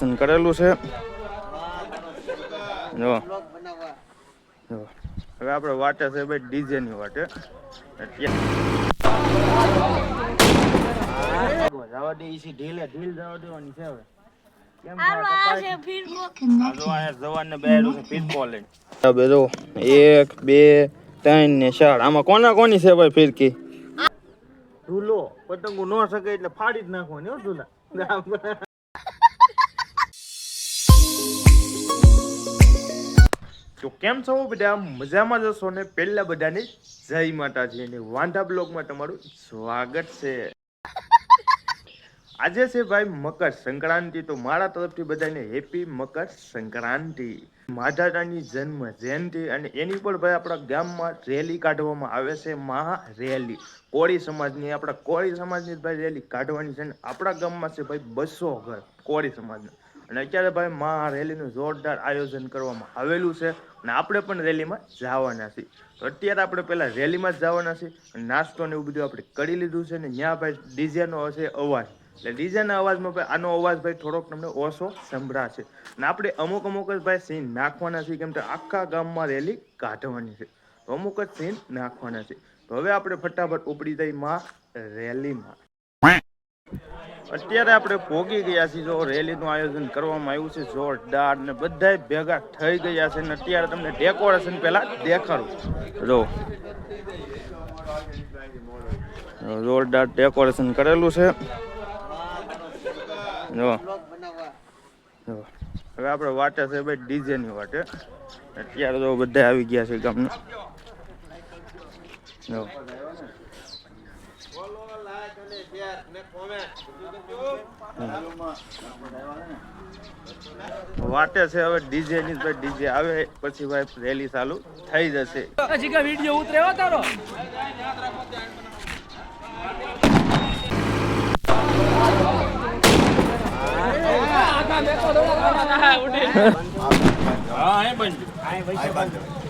Decoration કરેલું છે. જો. જો. હવે આપણે વાટે છે ભાઈ ડીજે ની વાટે. જવા દે ઈસી ઢીલે ઢીલ જવા દેવાની છે હવે એક, બે, ત્રણ ને ચાર. આમાં કોના કોની છે ભાઈ ફિરકી? ઝૂલો પતંગો ન શકે એટલે ફાડી જ નાખવાની તો કેમ છો બધા? મજામાં જશો ને? પહેલા બધાને જય માતાજી અને વાંધા બ્લોગમાં તમારું સ્વાગત છે. આજે છે ભાઈ મકર સંક્રાંતિ, તો મારા તરફથી બધાને હેપી મકર સંક્રાંતિ. માધાતાની જન્મ જયંતિ અને એની પર ભાઈ આપણા ગામમાં રેલી કાઢવામાં આવે છે, મહા રેલી. કોળી સમાજની, આપણા કોળી સમાજની ભાઈ રેલી કાઢવાની છે અને આપણા ગામમાં છે ભાઈ બસો ઘર કોળી સમાજના. અને અત્યારે ભાઈ મહા રેલીનું જોરદાર આયોજન કરવામાં આવેલું છે અને આપણે પણ રેલીમાં જવાના છીએ. અત્યારે આપણે પહેલાં રેલીમાં જ જવાના છીએ અને નાસ્તો ને એવું બધું આપણે કરી લીધું છે ને ત્યાં ભાઈ ડીજેનો હશે અવાજ. એટલે ડીજેના અવાજમાં ભાઈ આનો અવાજ ભાઈ થોડોક તમને ઓછો સંભળાશે અને આપણે અમુક અમુક જ ભાઈ સીન નાખવાના છીએ, કેમ કે આખા ગામમાં રેલી કાઢવાની છે. અમુક જ સીન નાખવાના છે. તો હવે આપણે ફટાફટ ઉપડી જઈ માં રેલીમાં. અત્યારે આપણે પોગી ગયા છીએ. જો રેલીનું આયોજન કરવામાં આવ્યું છે, જોરદાર ને બધાય ભેગા થઈ ગયા છે. ને અત્યારે તમને ડેકોરેશન પહેલા દેખાડું. જો. જોરદાર ડેકોરેશન કરેલું છે. જો. હવે આપણે વાટે છે ભાઈ ડીજે ની વાટે. અત્યારે તો બધા આવી ગયા છે ગામના. જો. વાટે છે હવે ડીજે ની ભાઈ ડીજે આવે પછી ભાઈ રેલી ચાલુ થઈ જશે. હજી કઈ વીડિયો ઉતરે હો તારો? હા જોજો એ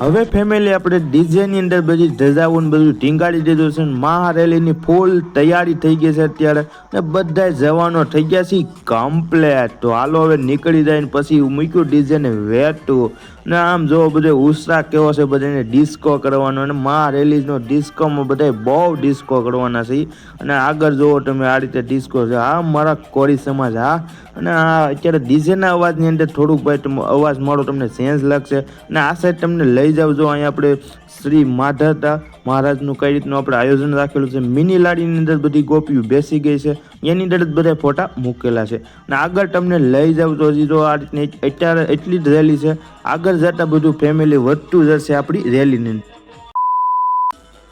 હવે ફેમિલી આપણે ડીજે ની અંદર બધી ધજાવું બધું ટીંગાડી દીધું છે મહારેલીની ફૂલ તૈયારી થઈ ગઈ છે અત્યારે. ને બધા જવાનો થઈ ગયા છે કમ્પ્લેટ તો હાલો હવે નીકળી જાય ને પછી મૂક્યું ડીજે ને વેટું ને આમ જો બધે ઉત્સાહ કેવો છે, બધાને ડિસ્કો કરવાનો અને મા રેલીઝનો ડિસ્કોમાં બધા બહુ ડિસ્કો કરવાના છે. અને આગળ જુઓ તમે આ રીતે ડિસ્કો છે. હા, મારા કોરી સમાજ, હા. અને આ અત્યારે ડીજેના અવાજની અંદર થોડુંક ભાઈ અવાજ મારો તમને સેન્સ લાગશે. અને આ સાઈડ તમને લઈ જાવ જો અહીંયા આપણે શ્રી માધવતા મહારાજનું કઈ રીતનું આપણે આયોજન રાખેલું છે? મિની લાડીની અંદર બધી ગોપીઓ બેસી ગઈ છે. એની અંદર જ બધા ફોટા મૂકેલા છે. અને આગળ તમને લઈ જાવ તો હજી તો આ રીતની અત્યારે એટલી જ રેલી છે. આગળ જતા બધું ફેમિલી વધતું જશે આપણી રેલીની.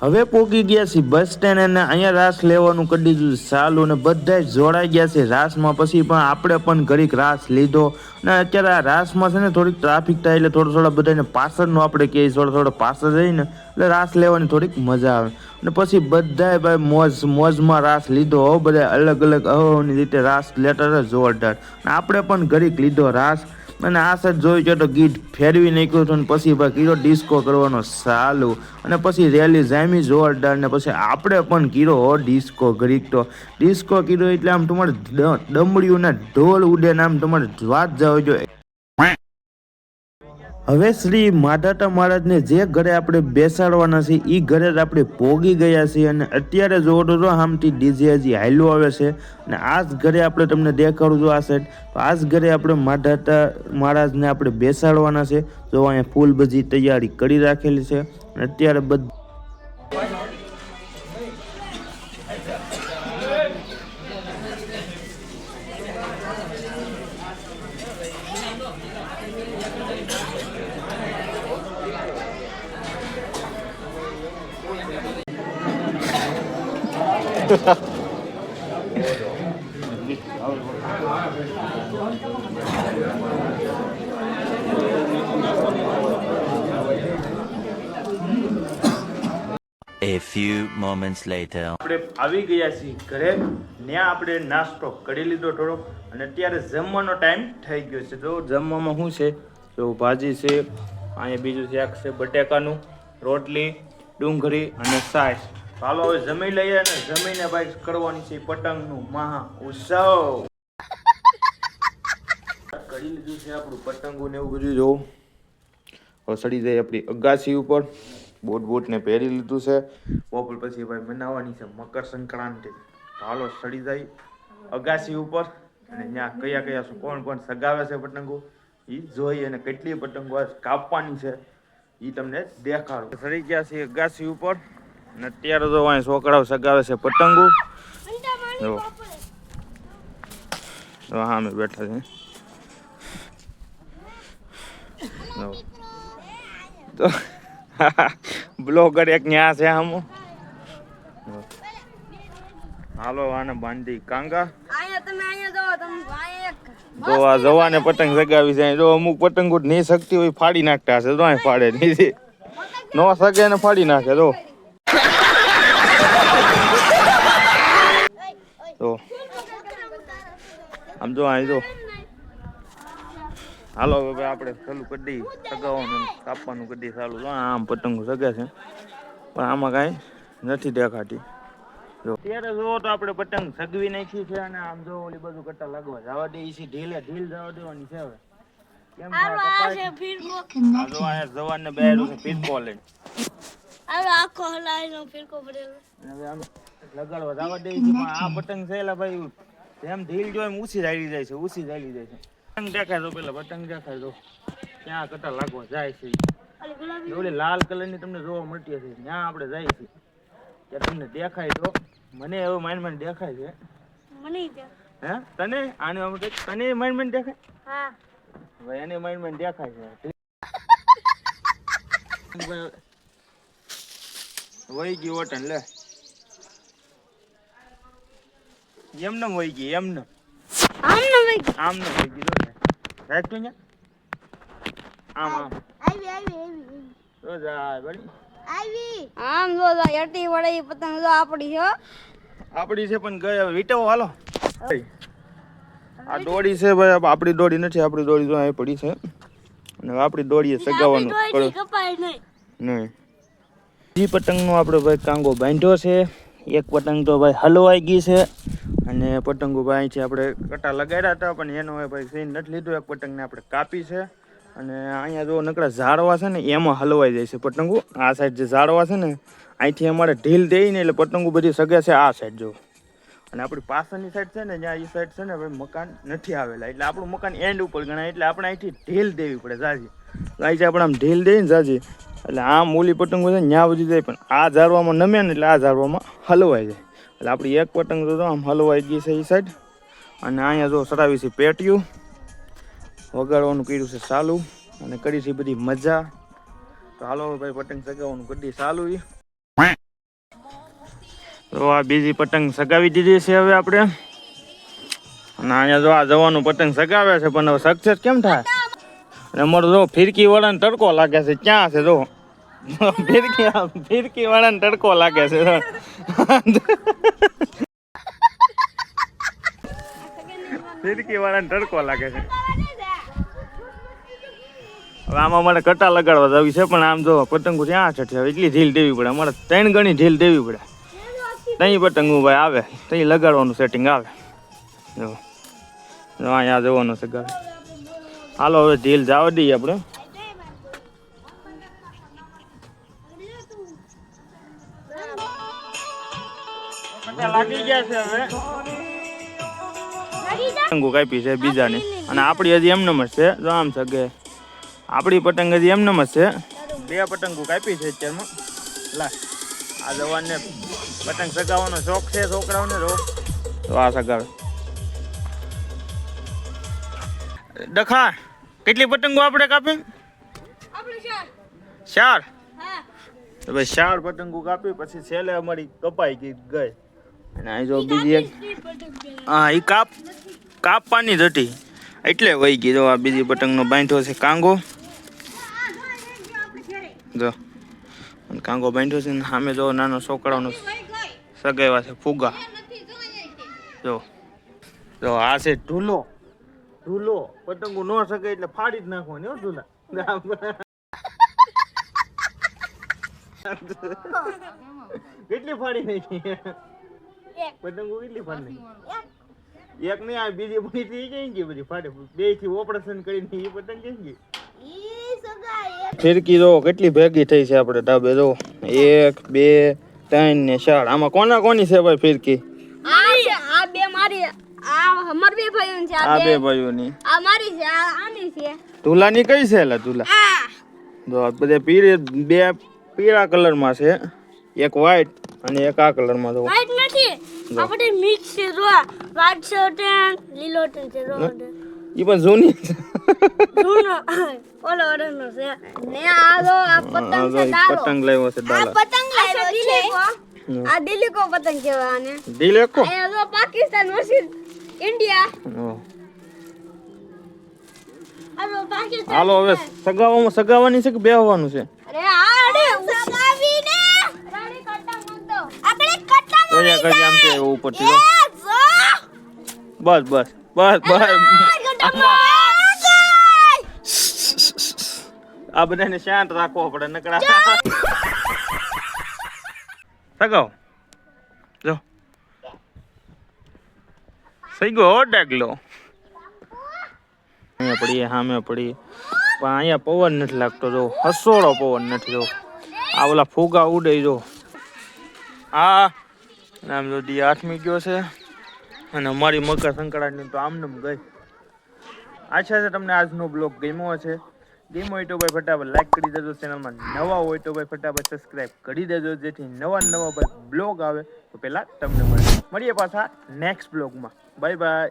હવે પોગી ગયા છે બસ સ્ટેન્ડ અને અહીંયા રાસ લેવાનું કડી દીધું છે ને બધા જોડાઈ ગયા છે રાસમાં. પછી પણ આપણે પણ ઘડીક રાસ લીધો ને અત્યારે આ રાસમાં છે ને થોડીક ટ્રાફિક થાય એટલે થોડો થોડા બધાને પાછળનું આપણે કહીએ થોડો થોડો પાછળ જઈને એટલે રાસ લેવાની થોડીક મજા આવે. અને પછી બધાએ ભાઈ મોજ, મોજમાં રાસ લીધો હો બધા અલગ અલગ અહોની રીતે રાસ લેતા હતા જોરદાર. અને આપણે પણ ઘડીક લીધો રાસ. અને આ સાઈડ જોયું છે તો ગીત ફેરવી નાખ્યું હતું પછી ભાઈ કીધો ડિસ્કો કરવાનો ચાલુ. અને પછી રેલી જામી જોરદાર ને પછી આપણે પણ કીરો હો ડિસ્કો તો. ડિસ્કો કીધો એટલે આમ તમારે ડ- ડમડીયું ના ઢોલ ઉડે ને આમ તમારે વાત જાવ જો. હવે શ્રી માધાતા મહારાજને જે ઘરે આપણે બેસાડવાના છે એ ઘરે આપણે પોગી ગયા છીએ અને અત્યારે જોવો તો આમથી ડીજે હજી આવે છે અને આ જ ઘરે આપણે તમને દેખાડું છું આ સાઈડ તો આ જ ઘરે આપણે માધાતા મહારાજને આપણે બેસાડવાના છે. જો અહીંયા ફૂલ બધી તૈયારી કરી રાખેલી છે અને અત્યારે બધા A few moments later. આપણે આવી ગયા છીએ ઘરે. ત્યાં આપણે નાસ્તો કરી લીધો થોડો. અને અત્યારે જમવાનો ટાઈમ થઈ ગયો છે. તો જમવામાં શું છે? તો ભાજી છે, અહીંયા બીજું શાક છે, બટેકાનું રોટલી, ડુંગળી અને સાસ. હાલો, હવે જમી લઈએ અને જમીને ભાઈ કરવાની છે પતંગનું મહા ઉત્સવ કરી લીધું છે આપણું પતંગો ને એવું બધું જોવું. ચડી જાય આપણી અગાસી ઉપર. બોટ બોટ ને પહેરી લીધું છે. બપોર પછી ભાઈ મનાવવાની છે મકર સંક્રાંતિ. હાલો, સડી જાય અગાસી ઉપર. અને ત્યાં કયા કયા શું, કોણ કોણ સગાવે છે પતંગો? એ જોઈ અને કેટલી પતંગો કાપવાની છે. એ તમને દેખાડો. સડી ગયા છે અગાસી ઉપર. અને અત્યારે તો અહીં છોકરાઓ સગાવે છે પતંગો. જો. હા અમે બેઠા છે. જો. તો બ્લોગર એક ન્યા છે આમ હાલો આને બાંધી કાંગા. તો આ જવાને પતંગ સગાવી છે. જો અમુક પતંગો નહીં શકતી હોય ફાડી નાખતા હશે. તો અહીં ફાડે નહીં નો સગે ને ફાડી નાખે તો તો આમ જો અહીં જો. હાલો હવે આપણે ચાલુ કરી દઈએ. સગાવવાનું કાપવાનું કરી દઈએ ચાલુ. આમ પતંગો સગે છે. પણ આમાં કાંઈ નથી દેખાતી. જો. અત્યારે જો તો આપણે પતંગ સગવી નાખી છે અને આમ જો ઓલી બધું કટ્ટા લાગવા જવા દે ઈ ઢીલે ઢીલ જવા દેવાની છે હવે. કેમ આ? છે આ જો અહીંયા જવાન ને બેરું છે ફિરકો આ આખો હલાઈનો ફિરકો પડેલો હવે આમ લગાડવા જવા દે છે પણ આ પતંગ છે ભાઈ જેમ ઢીલ જો એમ ઊંચી ચાલી જાય છે ઊંચી ચાલી જાય છે. પતંગ દેખાય તો પેલા પતંગ દેખાય તો ત્યાં કટ્ટા લાગવા જાય છે. ઓલી લાલ કલરની તમને જોવા મળતી હશે ત્યાં આપણે જાય છે ત્યાં તમને દેખાય તો મને એવું માઇન્ડમાં દેખાય છે. મને હે? તને? આને આમ તને માઇન્ડમાં દેખાય? હા. ભાઈ એને માઇન્ડમાં દેખાય છે. વહી ગઈ ઓટન લે. એમને વહી ગઈ એમને. આમ વહી ગઈ? આમ ને વહી ગઈ જો રાખ તું આમ આમ. આવી આવી આવી જો જાય બળી આવી. આમ જો જો યટી વડે પતંગ જો આપડી છે આપડી છે પણ ગયો વીટો હાલો. આ દોડી છે ભાઈ આપડી આપણી દોડી નથી આપણી દોડી તો અહીં પડી છે. અને આપણી દોડીએ સગાવાનું કપાય નહીં. નહીં. બીજી પતંગનો આપણે ભાઈ કાંગો બાંધ્યો છે. એક પતંગ તો ભાઈ હલવાઈ ગઈ છે અને પતંગો ભાઈ અહીંથી આપણે કટા લગાડ્યા હતા, પણ એનો ભાઈ સીન નથી લીધો. એક પતંગને આપણે કાપી છે અને અહીંયા જો નકડા ઝાડવા છે ને, એમાં હલવાઈ જાય છે પતંગો. આ સાઈડ જે ઝાડવા છે ને, અહીંથી અમારે ઢીલ દઈ ને એટલે પતંગો બધી સગે છે આ સાઈડ જો. અને આપણી પાછળની સાઈડ છે ને જ્યાં એ સાઈડ છે ને ભાઈ મકાન નથી આવેલા. એટલે આપણું મકાન એન્ડ ઉપર ગણાય. એટલે આપણે અહીંથી ઢીલ દેવી પડે, જાજી. અહીંથી આપણે આમ ઢીલ દઈએ ને જાજી. એટલે આમ ઓલી પતંગો છે ત્યાં બધી જાય. પણ આ ઝાડવામાં નમે ને, એટલે આ ઝાડવામાં હલવાઈ જાય. એટલે આપણી એક પતંગ જો આમ હલવાઈ ગઈ છે એ સાઈડ અને અહીંયા જો સરાવી છે પેટ્યું વગાડવાનું કર્યું છે ચાલુ અને કરી છે બધી મજા. તો હાલો ભાઈ પતંગ ચગાવવાનું કરી ચાલુ ઈ. તો આ બીજી પતંગ સગાવી દીધી છે હવે આપણે. અને અહીંયા જો આ જવાનું પતંગ સગાવે છે, પણ હવે સક્સેસ કેમ થાય? અને અમારો જો ફિરકી વાળાને તડકો લાગે છે, ક્યાં છે જો? ફિરકી ફિરકી વાળાને તડકો લાગે છે. ફિરકી વાળાને તડકો લાગે છે. હવે આમાં અમારે કટા લગાડવા જવી છે, પણ આમ જો પતંગો ત્યાં છે એટલી ઢીલ દેવી પડે. અમારે ત્રણ ગણી ઢીલ દેવી પડે. ત્યાં પતંગો ભાઈ આવે. ત્યાં લગાડવાનું સેટિંગ આવે. જો. જો અહીંયા જવાનું છે ગાડી હાલો હવે ઢીલ જવા દઈએ આપણે. લાગી ગયા છે હવે. પતંગો કાપી છે બીજાની. અને આપણી હજી એમ જ છે. જો આમ છે આપણી પતંગ હજી એમ જ છે. બે પતંગો કાપી છે અત્યારમાં. લા આ જવાનને પતંગ સગાવવાનો શોખ છે છોકરાઓને જો તો આ સગાવે. ડખા કેટલી પતંગો આપણે કાપી? આપણું ચાર તો ભાઈ ચાર પતંગો કાપી પછી છેલ્લે અમારી કપાઈ ગઈ ગઈ. અને અહીં જો બીજી એક હા એ કાપ કાપવાની જ હતી. એટલે વહી ગઈ. જો આ બીજી પતંગનો બાંધો છે કાંગો. જો. કાંગો બાંધ્યો છે ને સામે જો નાનો છોકરાનો સગાવ્યા છે ફુગા. જો. જો આ છે ઢૂલો. ઢૂલો પતંગો ન શકે એટલે ફાડી જ નાખવાની હો ઢૂલા. કેટલી ફાડી નાખી? પતંગો કેટલી ફાડી નાખી? એક નહીં આ બીજી બધી થઈ ગઈ કે બધી ફાડે? બેથી ઓપરેશન કરીને એ પતંગ કેમ ગઈ? ફિરકી જો કેટલી ભેગી થઈ છે આપણે ધાબે જો. એક બે ત્રણ ને ચાર. આમાં કોના કોની છે ભાઈ ફિરકી? આ બે મારી આ અમાર બે ભાઈઓ છે આ આ બે બે. ભાઈઓની. આ મારી છે આ આની છે. તુલાની કઈ છે લા તુલા? જો બધે બે પીળા કલરમાં છે. એક વ્હાઈટ અને એક આ કલરમાં જો વાઈટ નથી. આ બધી મિક્સ છે જો વાઈટ છે લીલો છે એ પણ જૂની જૂનો ઓલો ઓરેન્જ છે. ને આ જો આ આ પતંગ છે ઈ દારો પતંગ લાવ્યો છે આ ડાલા. પતંગ લાવ્યો છે આ દિલીકો પતંગ કહેવાય આને એકો અહીંયા જો પાકિસ્તાન વર્સિસ ઇન્ડિયા. આ હાલો હવે સગાવામાં સગાવાની છે કે બેહવાનું છે? અરે આ અરે સગાવીને રાણી કટ્ટા મત દો આપણે કટ્ટા છે ઉપરથી જો. બસ બસ બસ બસ. આ બધાને શાંત રાખવો પડે નકરા. સગાવ જો. થઈ ગયો ડાગલો. અહીંયા પડીએ સામે પડીએ. પણ અહીંયા પવન નથી લાગતો જો. હસોડો પવન નથી જો. આ ઓલા ફુગા ઉડે જો. આ નામ જો દી આઠમી ગયો છે. અને અમારી મકર સંક્રાંતિ તો આમને ગઈ. આશા છે તમને આજનો બ્લોગ ગમ્યો હશે. ગમ્યો હોય તો ભાઈ ફટાફટ લાઈક કરી દેજો. ચેનલમાં નવા હોય તો ભાઈ ફટાફટ સબસ્ક્રાઈબ કરી દેજો. જેથી નવા નવા ભાઈ બ્લોગ આવે. તો પહેલાં તમને મળે મળીએ પાછા નેક્સ્ટ બ્લોગમાં બાય બાય